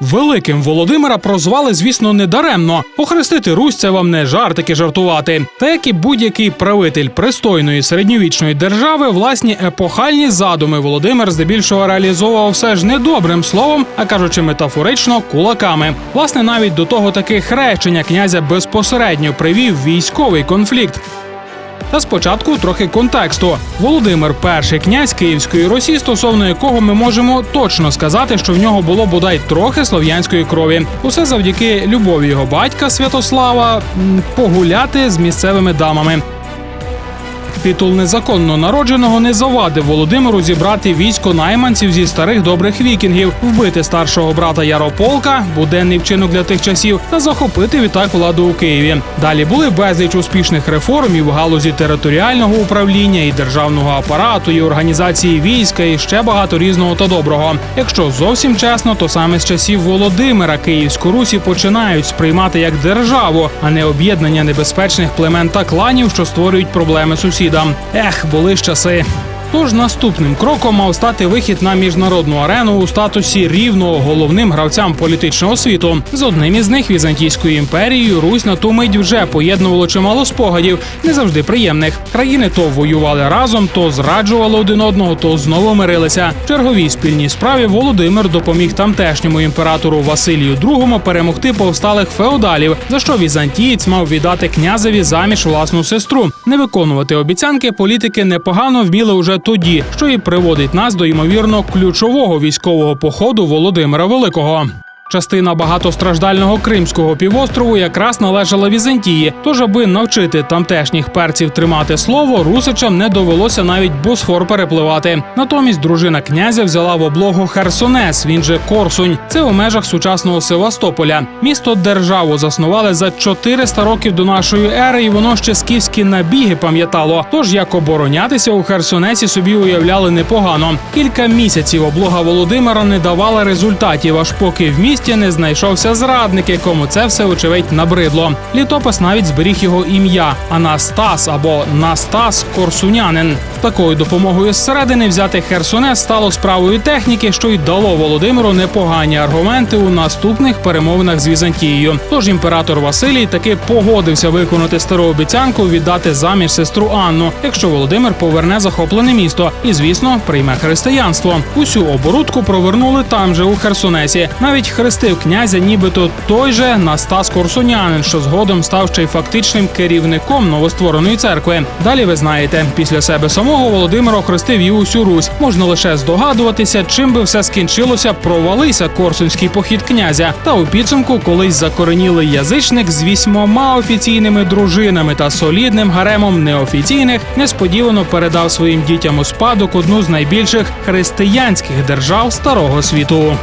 Великим Володимира прозвали, звісно, недаремно. Охрестити Русь це вам не жартики жартувати. Та як і будь-який правитель пристойної середньовічної держави, власні епохальні задуми Володимир здебільшого реалізовував все ж не добрим словом, а кажучи метафорично, кулаками. Власне, навіть до того таки хрещення князя безпосередньо привів військовий конфлікт. Та спочатку трохи контексту. Володимир перший князь Київської Русі, стосовно якого ми можемо точно сказати, що в нього було бодай трохи слов'янської крові. Усе завдяки любові його батька Святослава погуляти з місцевими дамами. Титул незаконно народженого не завадив Володимиру зібрати військо найманців зі старих добрих вікінгів, вбити старшого брата Ярополка, буденний вчинок для тих часів, та захопити відтак владу у Києві. Далі були безліч успішних реформ і в галузі територіального управління, і державного апарату, і організації війська, і ще багато різного та доброго. Якщо зовсім чесно, то саме з часів Володимира Київську Русі починають сприймати як державу, а не об'єднання небезпечних племен та кланів, що створюють проблеми сусідам. Ех, були ж часи. Тож наступним кроком мав стати вихід на міжнародну арену у статусі рівного головним гравцям політичного світу. З одним із них Візантійською імперією Русь на ту мить вже поєднувало чимало спогадів, не завжди приємних. Країни то воювали разом, то зраджували один одного, то знову мирилися. В черговій спільній справі Володимир допоміг тамтешньому імператору Василію II перемогти повсталих феодалів, за що візантієць мав віддати князеві заміж власну сестру. Не виконувати обіцянки політики непогано вміли уже тоді, що і приводить нас до ймовірно ключового військового походу Володимира Великого. Частина багатостраждального Кримського півострову якраз належала Візантії. Тож, аби навчити тамтешніх перців тримати слово, русичам не довелося навіть Босфор перепливати. Натомість дружина князя взяла в облогу Херсонес, він же Корсунь. Це у межах сучасного Севастополя. Місто державу заснували за 400 років до нашої ери, і воно ще скіфські набіги пам'ятало. Тож як оборонятися у Херсонесі собі уявляли непогано. Кілька місяців облога Володимира не давала результатів, аж поки в місті не знайшовся зрадник, якому це все очевидь набридло. Літопис навіть зберіг його ім'я Анастас або Настас Корсунянин. Такою допомогою зсередини взяти Херсонес стало справою техніки, що й дало Володимиру непогані аргументи у наступних перемовинах з Візантією. Тож імператор Василій таки погодився виконати стару обіцянку віддати заміж сестру Анну, якщо Володимир поверне захоплене місто і, звісно, прийме християнство. Усю оборудку провернули там же у Херсонесі. Навіть хрестив князя, нібито той же Настас Корсунянин, що згодом став ще й фактичним керівником новоствореної церкви. Далі ви знаєте, після себе самого Володимир охрестив і усю Русь. Можна лише здогадуватися, чим би все скінчилося, провалився корсунський похід князя. Та у підсумку колись закоренілий язичник з вісьмома офіційними дружинами та солідним гаремом неофіційних несподівано передав своїм дітям у спадок одну з найбільших християнських держав старого світу.